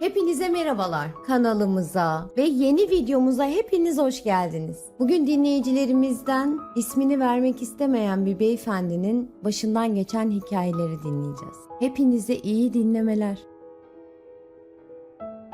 Hepinize merhabalar. Kanalımıza ve yeni videomuza hepiniz hoş geldiniz. Bugün dinleyicilerimizden ismini vermek istemeyen bir beyefendinin başından geçen hikayeleri dinleyeceğiz. Hepinize iyi dinlemeler.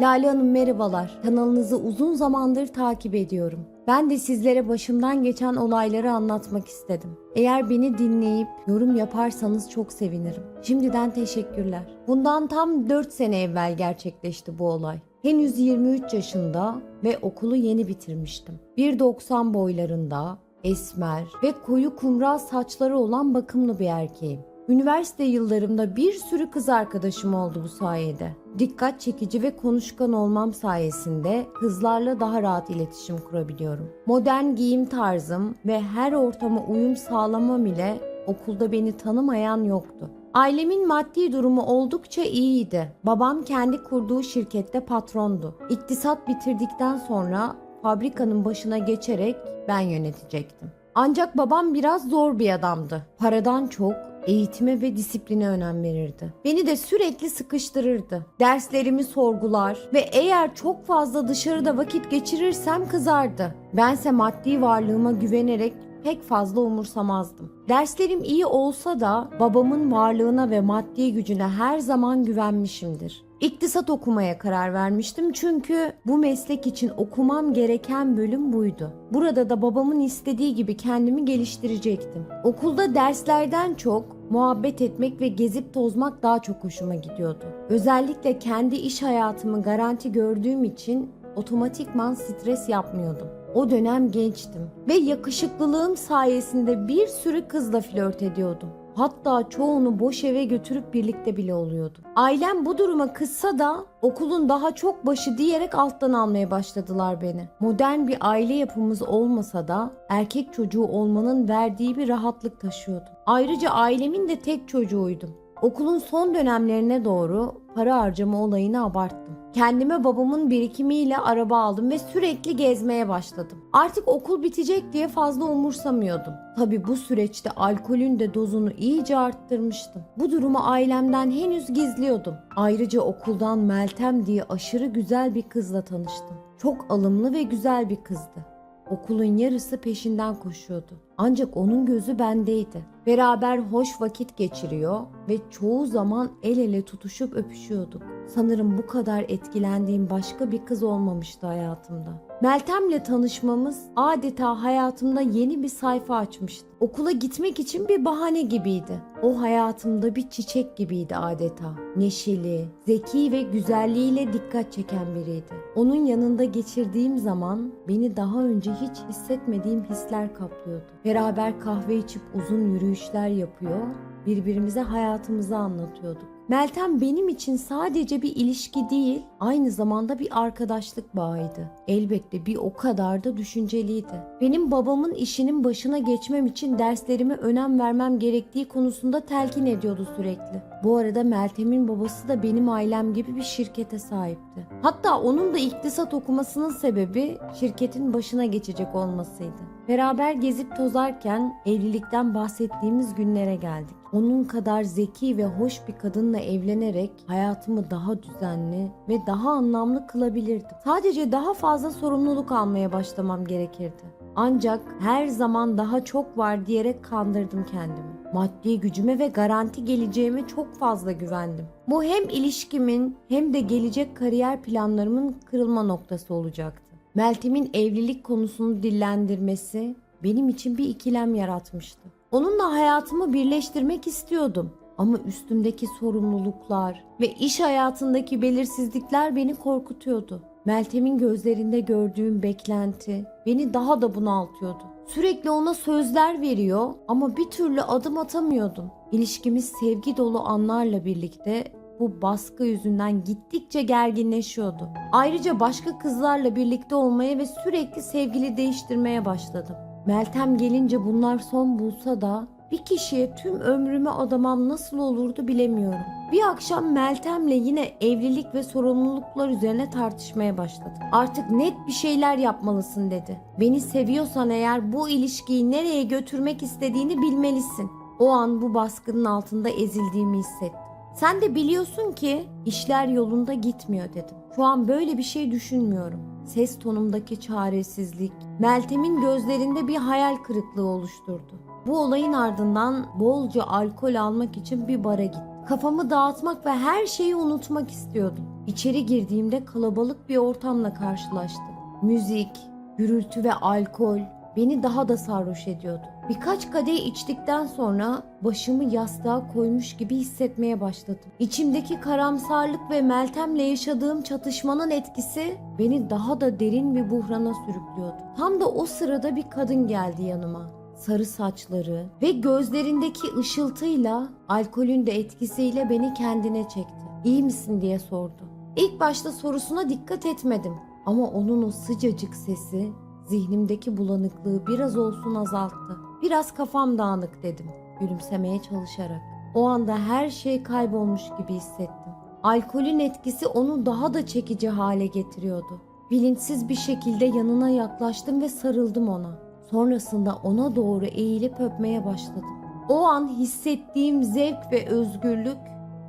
Lale Hanım merhabalar. Kanalınızı uzun zamandır takip ediyorum. Ben de sizlere başımdan geçen olayları anlatmak istedim. Eğer beni dinleyip yorum yaparsanız çok sevinirim. Şimdiden teşekkürler. Bundan tam 4 sene evvel gerçekleşti bu olay. Henüz 23 yaşında ve okulu yeni bitirmiştim. 1.90 boylarında, esmer ve koyu kumral saçları olan bakımlı bir erkeğim. Üniversite yıllarımda bir sürü kız arkadaşım oldu bu sayede. Dikkat çekici ve konuşkan olmam sayesinde kızlarla daha rahat iletişim kurabiliyorum. Modern giyim tarzım ve her ortama uyum sağlamam ile okulda beni tanımayan yoktu. Ailemin maddi durumu oldukça iyiydi. Babam kendi kurduğu şirkette patrondu. İktisat bitirdikten sonra fabrikanın başına geçerek ben yönetecektim. Ancak babam biraz zor bir adamdı. Paradan çok eğitime ve disipline önem verirdi. Beni de sürekli sıkıştırırdı. Derslerimi sorgular ve eğer çok fazla dışarıda vakit geçirirsem kızardı. Bense maddi varlığıma güvenerek pek fazla umursamazdım. Derslerim iyi olsa da babamın varlığına ve maddi gücüne her zaman güvenmişimdir. İktisat okumaya karar vermiştim çünkü bu meslek için okumam gereken bölüm buydu. Burada da babamın istediği gibi kendimi geliştirecektim. Okulda derslerden çok muhabbet etmek ve gezip tozmak daha çok hoşuma gidiyordu. Özellikle kendi iş hayatımı garanti gördüğüm için otomatikman stres yapmıyordum. O dönem gençtim ve yakışıklılığım sayesinde bir sürü kızla flört ediyordum. Hatta çoğunu boş eve götürüp birlikte bile oluyordum. Ailem bu duruma kızsa da okulun daha çok başı diyerek alttan almaya başladılar beni. Modern bir aile yapımız olmasa da erkek çocuğu olmanın verdiği bir rahatlık taşıyordum. Ayrıca ailemin de tek çocuğuydum. Okulun son dönemlerine doğru para harcama olayını abarttım. Kendime babamın birikimiyle araba aldım ve sürekli gezmeye başladım. Artık okul bitecek diye fazla umursamıyordum. Tabi bu süreçte alkolün de dozunu iyice arttırmıştım. Bu durumu ailemden henüz gizliyordum. Ayrıca okuldan Meltem diye aşırı güzel bir kızla tanıştım. Çok alımlı ve güzel bir kızdı. Okulun yarısı peşinden koşuyordu. Ancak onun gözü bendeydi. Beraber hoş vakit geçiriyor ve çoğu zaman el ele tutuşup öpüşüyorduk. Sanırım bu kadar etkilendiğim başka bir kız olmamıştı hayatımda. Meltem'le tanışmamız adeta hayatımda yeni bir sayfa açmıştı. Okula gitmek için bir bahane gibiydi. O hayatımda bir çiçek gibiydi adeta. Neşeli, zeki ve güzelliğiyle dikkat çeken biriydi. Onun yanında geçirdiğim zaman beni daha önce hiç hissetmediğim hisler kaplıyordu. Beraber kahve içip uzun yürüyüşler yapıyor, birbirimize hayatımızı anlatıyorduk. Meltem benim için sadece bir ilişki değil, aynı zamanda bir arkadaşlık bağıydı. Elbette bir o kadar da düşünceliydi. Benim babamın işinin başına geçmem için derslerime önem vermem gerektiği konusunda telkin ediyordu sürekli. Bu arada Meltem'in babası da benim ailem gibi bir şirkete sahipti. Hatta onun da iktisat okumasının sebebi şirketin başına geçecek olmasıydı. Beraber gezip tozarken evlilikten bahsettiğimiz günlere geldik. Onun kadar zeki ve hoş bir kadınla evlenerek hayatımı daha düzenli ve daha anlamlı kılabilirdim. Sadece daha fazla sorumluluk almaya başlamam gerekirdi. Ancak her zaman daha çok var diyerek kandırdım kendimi. Maddi gücüme ve garanti geleceğime çok fazla güvendim. Bu hem ilişkimin hem de gelecek kariyer planlarımın kırılma noktası olacaktı. Meltem'in evlilik konusunu dillendirmesi benim için bir ikilem yaratmıştı. Onunla hayatımı birleştirmek istiyordum ama üstümdeki sorumluluklar ve iş hayatındaki belirsizlikler beni korkutuyordu. Meltem'in gözlerinde gördüğüm beklenti beni daha da bunaltıyordu. Sürekli ona sözler veriyor ama bir türlü adım atamıyordum. İlişkimiz sevgi dolu anlarla birlikte bu baskı yüzünden gittikçe gerginleşiyordu. Ayrıca başka kızlarla birlikte olmaya ve sürekli sevgili değiştirmeye başladım. Meltem gelince bunlar son bulsa da bir kişiye tüm ömrümü adamam nasıl olurdu bilemiyorum. Bir akşam Meltem'le yine evlilik ve sorumluluklar üzerine tartışmaya başladık. Artık net bir şeyler yapmalısın dedi. Beni seviyorsan eğer bu ilişkiyi nereye götürmek istediğini bilmelisin. O an bu baskının altında ezildiğimi hissettim. Sen de biliyorsun ki işler yolunda gitmiyor dedim. Şu an böyle bir şey düşünmüyorum. Ses tonumdaki çaresizlik, Meltem'in gözlerinde bir hayal kırıklığı oluşturdu. Bu olayın ardından bolca alkol almak için bir bara gittim. Kafamı dağıtmak ve her şeyi unutmak istiyordum. İçeri girdiğimde kalabalık bir ortamla karşılaştım. Müzik, gürültü ve alkol beni daha da sarhoş ediyordu. Birkaç kadeh içtikten sonra başımı yastığa koymuş gibi hissetmeye başladım. İçimdeki karamsarlık ve Meltem'le yaşadığım çatışmanın etkisi beni daha da derin bir buhrana sürüklüyordu. Tam da o sırada bir kadın geldi yanıma. Sarı saçları ve gözlerindeki ışıltıyla alkolün de etkisiyle beni kendine çekti. İyi misin diye sordu. İlk başta sorusuna dikkat etmedim ama onun o sıcacık sesi zihnimdeki bulanıklığı biraz olsun azalttı. Biraz kafam dağınık dedim gülümsemeye çalışarak. O anda her şey kaybolmuş gibi hissettim. Alkolün etkisi onu daha da çekici hale getiriyordu. Bilinçsiz bir şekilde yanına yaklaştım ve sarıldım ona. Sonrasında ona doğru eğilip öpmeye başladım. O an hissettiğim zevk ve özgürlük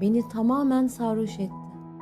beni tamamen sarhoş etti.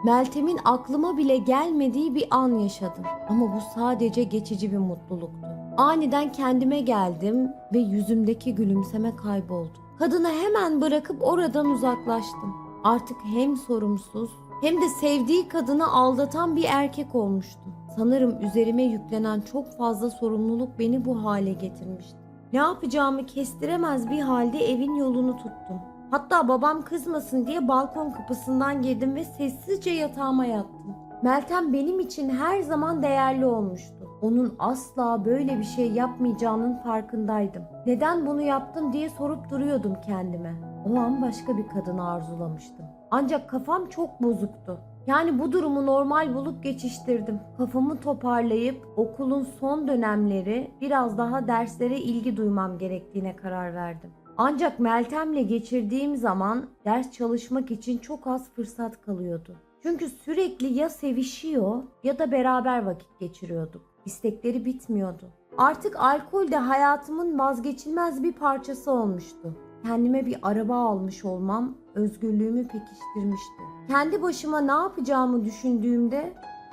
Meltem'in aklıma bile gelmediği bir an yaşadım. Ama bu sadece geçici bir mutluluktu. Aniden kendime geldim ve yüzümdeki gülümseme kayboldu. Kadını hemen bırakıp oradan uzaklaştım. Artık hem sorumsuz hem de sevdiği kadını aldatan bir erkek olmuştum. Sanırım üzerime yüklenen çok fazla sorumluluk beni bu hale getirmişti. Ne yapacağımı kestiremez bir halde evin yolunu tuttum. Hatta babam kızmasın diye balkon kapısından girdim ve sessizce yatağıma yattım. Meltem benim için her zaman değerli olmuştu. Onun asla böyle bir şey yapmayacağının farkındaydım. Neden bunu yaptım diye sorup duruyordum kendime. O an başka bir kadını arzulamıştım. Ancak kafam çok bozuktu. Yani bu durumu normal bulup geçiştirdim. Kafamı toparlayıp okulun son dönemleri biraz daha derslere ilgi duymam gerektiğine karar verdim. Ancak Meltem'le geçirdiğim zaman ders çalışmak için çok az fırsat kalıyordu. Çünkü sürekli ya sevişiyor ya da beraber vakit geçiriyorduk. İstekleri bitmiyordu. Artık alkol de hayatımın vazgeçilmez bir parçası olmuştu. Kendime bir araba almış olmam özgürlüğümü pekiştirmişti. Kendi başıma ne yapacağımı düşündüğümde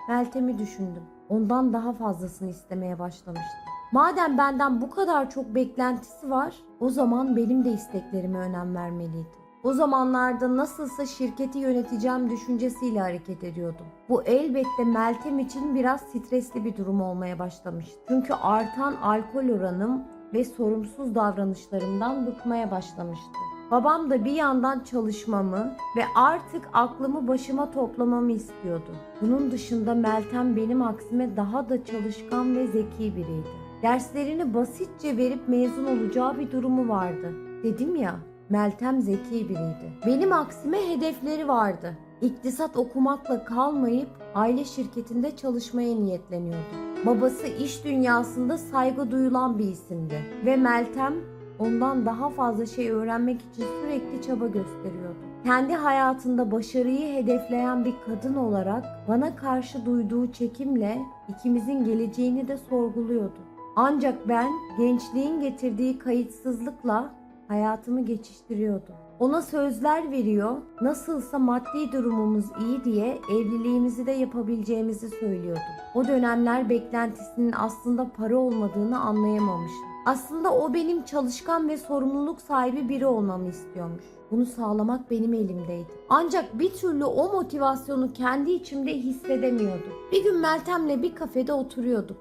Meltem'i düşündüm. Ondan daha fazlasını istemeye başlamıştım. Madem benden bu kadar çok beklentisi var, o zaman benim de isteklerime önem vermeliydim. O zamanlarda nasılsa şirketi yöneteceğim düşüncesiyle hareket ediyordum. Bu elbette Meltem için biraz stresli bir durum olmaya başlamıştı. Çünkü artan alkol oranım ve sorumsuz davranışlarımdan bıkmaya başlamıştı. Babam da bir yandan çalışmamı ve artık aklımı başıma toplamamı istiyordu. Bunun dışında Meltem benim aksime daha da çalışkan ve zeki biriydi. Derslerini basitçe verip mezun olacağı bir durumu vardı. Dedim ya, Meltem zeki biriydi. Benim aksime hedefleri vardı. İktisat okumakla kalmayıp aile şirketinde çalışmaya niyetleniyordu. Babası iş dünyasında saygı duyulan bir isimdi ve Meltem ondan daha fazla şey öğrenmek için sürekli çaba gösteriyordu. Kendi hayatında başarıyı hedefleyen bir kadın olarak bana karşı duyduğu çekimle ikimizin geleceğini de sorguluyordu. Ancak ben gençliğin getirdiği kayıtsızlıkla hayatımı geçiştiriyordum. Ona sözler veriyor, nasılsa maddi durumumuz iyi diye evliliğimizi de yapabileceğimizi söylüyordum. O dönemler beklentisinin aslında para olmadığını anlayamamıştım. Aslında o benim çalışkan ve sorumluluk sahibi biri olmamı istiyormuş. Bunu sağlamak benim elimdeydi. Ancak bir türlü o motivasyonu kendi içimde hissedemiyordum. Bir gün Meltem'le bir kafede oturuyorduk.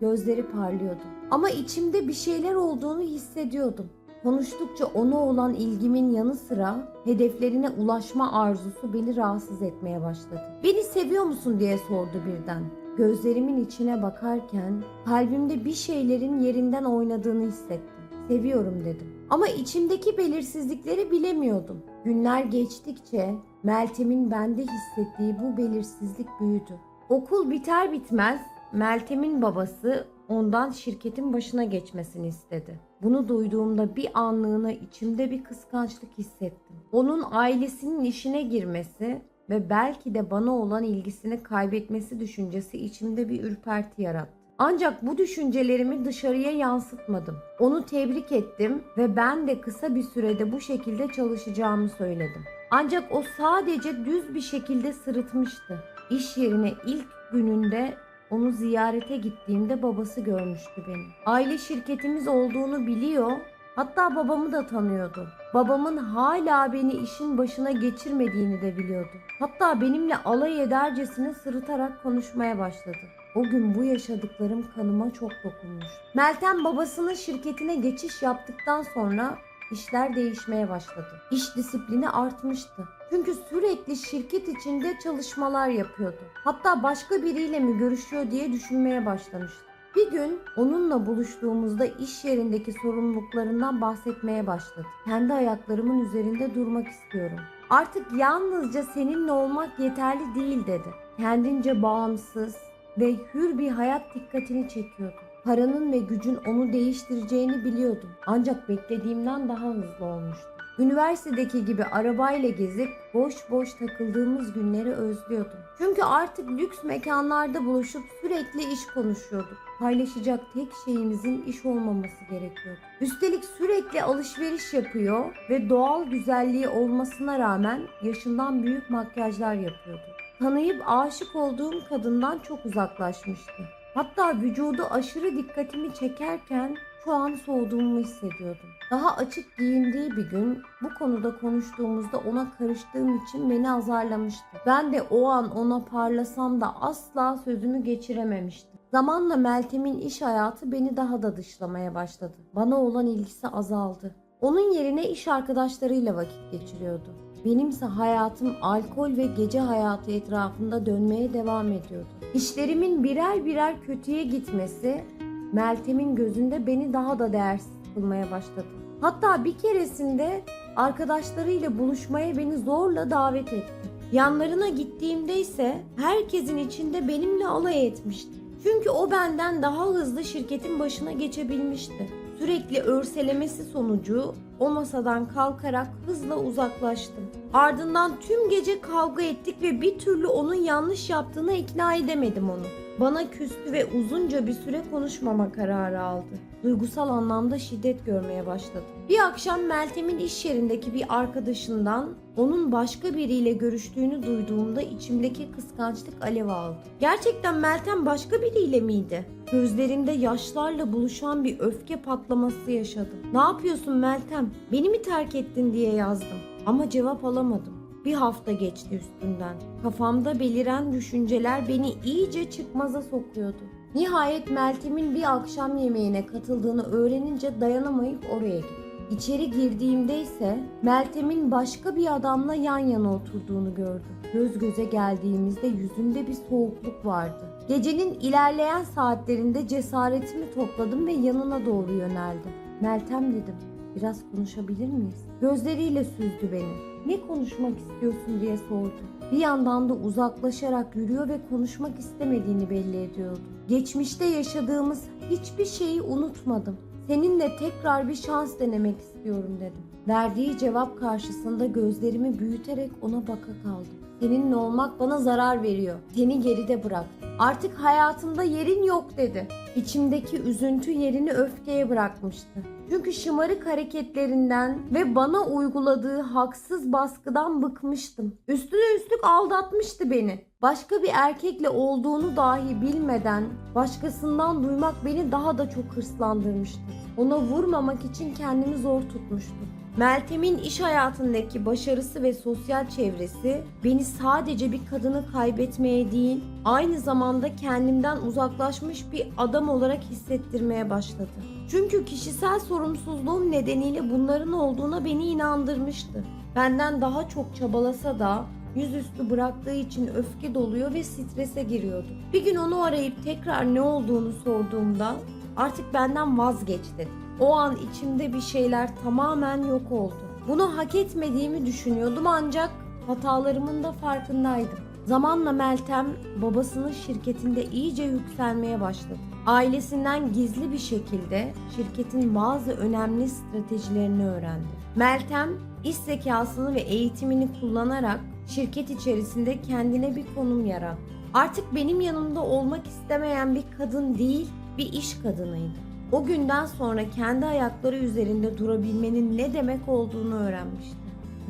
Gözleri parlıyordu. Ama içimde bir şeyler olduğunu hissediyordum. Konuştukça ona olan ilgimin yanı sıra hedeflerine ulaşma arzusu beni rahatsız etmeye başladı. Beni seviyor musun diye sordu birden. Gözlerimin içine bakarken kalbimde bir şeylerin yerinden oynadığını hissettim. Seviyorum dedim. Ama içimdeki belirsizlikleri bilemiyordum. Günler geçtikçe Meltem'in bende hissettiği bu belirsizlik büyüdü. Okul biter bitmez Meltem'in babası ondan şirketin başına geçmesini istedi. Bunu duyduğumda bir anlığına içimde bir kıskançlık hissettim. Onun ailesinin işine girmesi ve belki de bana olan ilgisini kaybetmesi düşüncesi içimde bir ürperti yarattı. Ancak bu düşüncelerimi dışarıya yansıtmadım. Onu tebrik ettim ve ben de kısa bir sürede bu şekilde çalışacağımı söyledim. Ancak o sadece düz bir şekilde sırıtmıştı. İş yerine ilk gününde onu ziyarete gittiğimde babası görmüştü beni. Aile şirketimiz olduğunu biliyor, hatta babamı da tanıyordu. Babamın hala beni işin başına geçirmediğini de biliyordu. Hatta benimle alay edercesine sırıtarak konuşmaya başladı. O gün bu yaşadıklarım kanıma çok dokunmuş. Meltem babasının şirketine geçiş yaptıktan sonra işler değişmeye başladı. İş disiplini artmıştı. Çünkü sürekli şirket içinde çalışmalar yapıyordu. Hatta başka biriyle mi görüşüyor diye düşünmeye başlamıştı. Bir gün onunla buluştuğumuzda iş yerindeki sorumluluklarından bahsetmeye başladı. Kendi ayaklarımın üzerinde durmak istiyorum. Artık yalnızca seninle olmak yeterli değil dedi. Kendince bağımsız ve hür bir hayat dikkatini çekiyordu. Paranın ve gücün onu değiştireceğini biliyordum. Ancak beklediğimden daha hızlı olmuştu. Üniversitedeki gibi arabayla gezip boş boş takıldığımız günleri özlüyordum. Çünkü artık lüks mekanlarda buluşup sürekli iş konuşuyorduk. Paylaşacak tek şeyimizin iş olmaması gerekiyordu. Üstelik sürekli alışveriş yapıyor ve doğal güzelliği olmasına rağmen yaşından büyük makyajlar yapıyordu. Tanıyıp aşık olduğum kadından çok uzaklaşmıştı. Hatta vücudu aşırı dikkatimi çekerken şu an soğuduğumu hissediyordum. Daha açık giyindiği bir gün bu konuda konuştuğumuzda ona karıştığım için beni azarlamıştı. Ben de o an ona parlasam da asla sözümü geçirememiştim. Zamanla Meltem'in iş hayatı beni daha da dışlamaya başladı. Bana olan ilgisi azaldı. Onun yerine iş arkadaşlarıyla vakit geçiriyordu. Benimse hayatım alkol ve gece hayatı etrafında dönmeye devam ediyordu. İşlerimin birer birer kötüye gitmesi Meltem'in gözünde beni daha da değersiz kılmaya başladı. Hatta bir keresinde arkadaşlarıyla buluşmaya beni zorla davet etti. Yanlarına gittiğimde ise herkesin içinde benimle alay etmişti. Çünkü o benden daha hızlı şirketin başına geçebilmişti. Sürekli örselemesi sonucu o masadan kalkarak hızla uzaklaştım. Ardından tüm gece kavga ettik ve bir türlü onun yanlış yaptığına ikna edemedim onu. Bana küstü ve uzunca bir süre konuşmama kararı aldı. Duygusal anlamda şiddet görmeye başladı. Bir akşam Meltem'in iş yerindeki bir arkadaşından onun başka biriyle görüştüğünü duyduğumda içimdeki kıskançlık alev aldı. Gerçekten Meltem başka biriyle miydi? Gözlerimde yaşlarla buluşan bir öfke patlaması yaşadım. Ne yapıyorsun Meltem? Beni mi terk ettin diye yazdım. Ama cevap alamadım. Bir hafta geçti üstünden. Kafamda beliren düşünceler beni iyice çıkmaza sokuyordu. Nihayet Meltem'in bir akşam yemeğine katıldığını öğrenince dayanamayıp oraya gittim. İçeri girdiğimde ise Meltem'in başka bir adamla yan yana oturduğunu gördüm. Göz göze geldiğimizde yüzünde bir soğukluk vardı. Gecenin ilerleyen saatlerinde cesaretimi topladım ve yanına doğru yöneldim. Meltem dedim. Biraz konuşabilir miyiz? Gözleriyle süzdü beni. Ne konuşmak istiyorsun diye sordu. Bir yandan da uzaklaşarak yürüyor ve konuşmak istemediğini belli ediyordu. Geçmişte yaşadığımız hiçbir şeyi unutmadım. Seninle tekrar bir şans denemek istiyorum dedim. Verdiği cevap karşısında gözlerimi büyüterek ona baka kaldım. Seninle olmak bana zarar veriyor. Seni geride bırak. Artık hayatımda yerin yok dedi. İçimdeki üzüntü yerini öfkeye bırakmıştı. Çünkü şımarık hareketlerinden ve bana uyguladığı haksız baskıdan bıkmıştım. Üstüne üstlük aldatmıştı beni. Başka bir erkekle olduğunu dahi bilmeden başkasından duymak beni daha da çok hırslandırmıştı. Ona vurmamak için kendimi zor tutmuştum. Meltem'in iş hayatındaki başarısı ve sosyal çevresi beni sadece bir kadını kaybetmeye değil, aynı zamanda kendimden uzaklaşmış bir adam olarak hissettirmeye başladı. Çünkü kişisel sorumsuzluğum nedeniyle bunların olduğuna beni inandırmıştı. Benden daha çok çabalasa da yüzüstü bıraktığı için öfke doluyor ve strese giriyordu. Bir gün onu arayıp tekrar ne olduğunu sorduğumda artık benden vazgeç dedi. O an içimde bir şeyler tamamen yok oldu. Bunu hak etmediğimi düşünüyordum ancak hatalarımın da farkındaydım. Zamanla Meltem babasının şirketinde iyice yükselmeye başladı. Ailesinden gizli bir şekilde şirketin bazı önemli stratejilerini öğrendi. Meltem iş zekasını ve eğitimini kullanarak şirket içerisinde kendine bir konum yarattı. Artık benim yanımda olmak istemeyen bir kadın değil, bir iş kadınıydı. O günden sonra kendi ayakları üzerinde durabilmenin ne demek olduğunu öğrenmişti.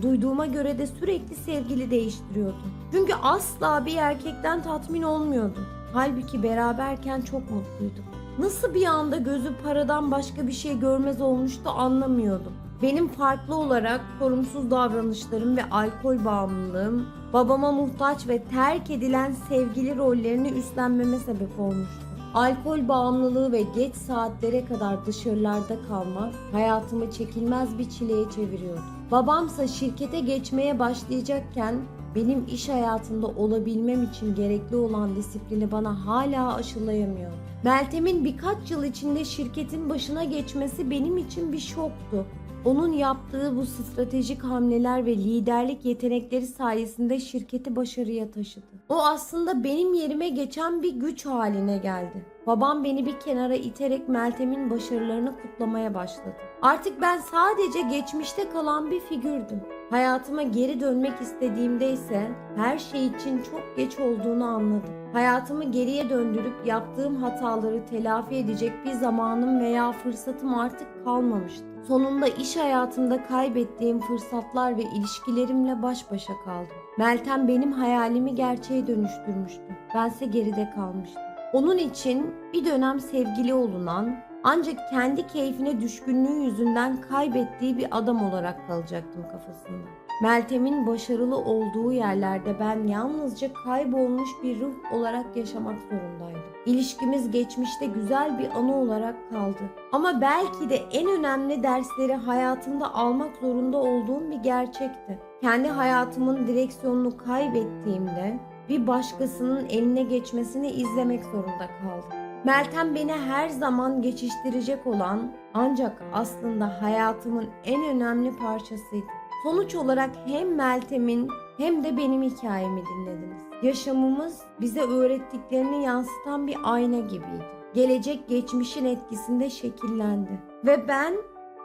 Duyduğuma göre de sürekli sevgili değiştiriyordu. Çünkü asla bir erkekten tatmin olmuyordum. Halbuki beraberken çok mutluydum. Nasıl bir anda gözü paradan başka bir şey görmez olmuştu anlamıyordum. Benim farklı olarak sorumsuz davranışlarım ve alkol bağımlılığım babama muhtaç ve terk edilen sevgili rollerini üstlenmeme sebep olmuştu. Alkol bağımlılığı ve geç saatlere kadar dışarılarda kalmak hayatımı çekilmez bir çileye çeviriyordu. Babamsa şirkete geçmeye başlayacakken benim iş hayatında olabilmem için gerekli olan disiplini bana hala aşılayamıyor. Meltem'in birkaç yıl içinde şirketin başına geçmesi benim için bir şoktu. Onun yaptığı bu stratejik hamleler ve liderlik yetenekleri sayesinde şirketi başarıya taşıdı. O aslında benim yerime geçen bir güç haline geldi. Babam beni bir kenara iterek Meltem'in başarılarını kutlamaya başladı. Artık ben sadece geçmişte kalan bir figürdüm. Hayatıma geri dönmek istediğimde ise her şey için çok geç olduğunu anladım. Hayatımı geriye döndürüp yaptığım hataları telafi edecek bir zamanım veya fırsatım artık kalmamıştı. Sonunda iş hayatımda kaybettiğim fırsatlar ve ilişkilerimle baş başa kaldım. Meltem benim hayalimi gerçeğe dönüştürmüştü. Bense geride kalmıştım. Onun için bir dönem sevgili olunan ancak kendi keyfine düşkünlüğü yüzünden kaybettiği bir adam olarak kalacaktım kafasında. Meltem'in başarılı olduğu yerlerde ben yalnızca kaybolmuş bir ruh olarak yaşamak zorundaydım. İlişkimiz geçmişte güzel bir anı olarak kaldı. Ama belki de en önemli dersleri hayatımda almak zorunda olduğum bir gerçekti. Kendi hayatımın direksiyonunu kaybettiğimde bir başkasının eline geçmesini izlemek zorunda kaldım. Meltem beni her zaman geçiştirecek olan ancak aslında hayatımın en önemli parçasıydı. Sonuç olarak hem Meltem'in hem de benim hikayemi dinlediniz. Yaşamımız bize öğrettiklerini yansıtan bir ayna gibiydi. Gelecek geçmişin etkisinde şekillendi ve ben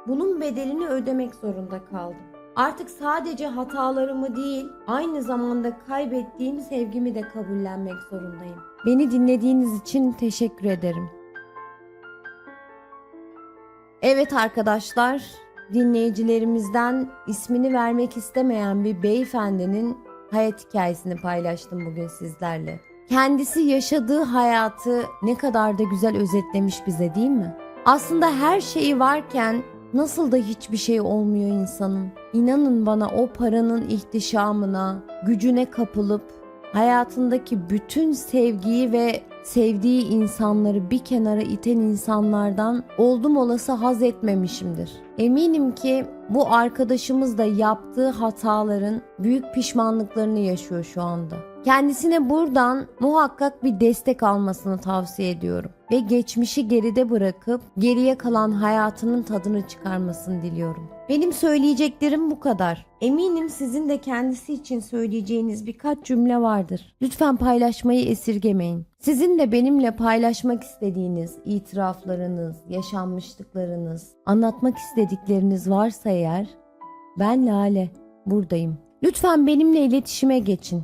bunun bedelini ödemek zorunda kaldım. Artık sadece hatalarımı değil, aynı zamanda kaybettiğim sevgimi de kabullenmek zorundayım. Beni dinlediğiniz için teşekkür ederim. Evet arkadaşlar, dinleyicilerimizden ismini vermek istemeyen bir beyefendinin hayat hikayesini paylaştım bugün sizlerle. Kendisi yaşadığı hayatı ne kadar da güzel özetlemiş bize değil mi? Aslında her şeyi varken nasıl da hiçbir şey olmuyor insanın. İnanın bana o paranın ihtişamına, gücüne kapılıp hayatındaki bütün sevgiyi ve sevdiği insanları bir kenara iten insanlardan oldum olası haz etmemişimdir. Eminim ki bu arkadaşımız da yaptığı hataların büyük pişmanlıklarını yaşıyor şu anda. Kendisine buradan muhakkak bir destek almasını tavsiye ediyorum ve geçmişi geride bırakıp geriye kalan hayatının tadını çıkarmasını diliyorum. Benim söyleyeceklerim bu kadar. Eminim sizin de kendisi için söyleyeceğiniz birkaç cümle vardır. Lütfen paylaşmayı esirgemeyin. Sizin de benimle paylaşmak istediğiniz itiraflarınız, yaşanmışlıklarınız, anlatmak istedikleriniz varsa eğer ben Lale buradayım. Lütfen benimle iletişime geçin.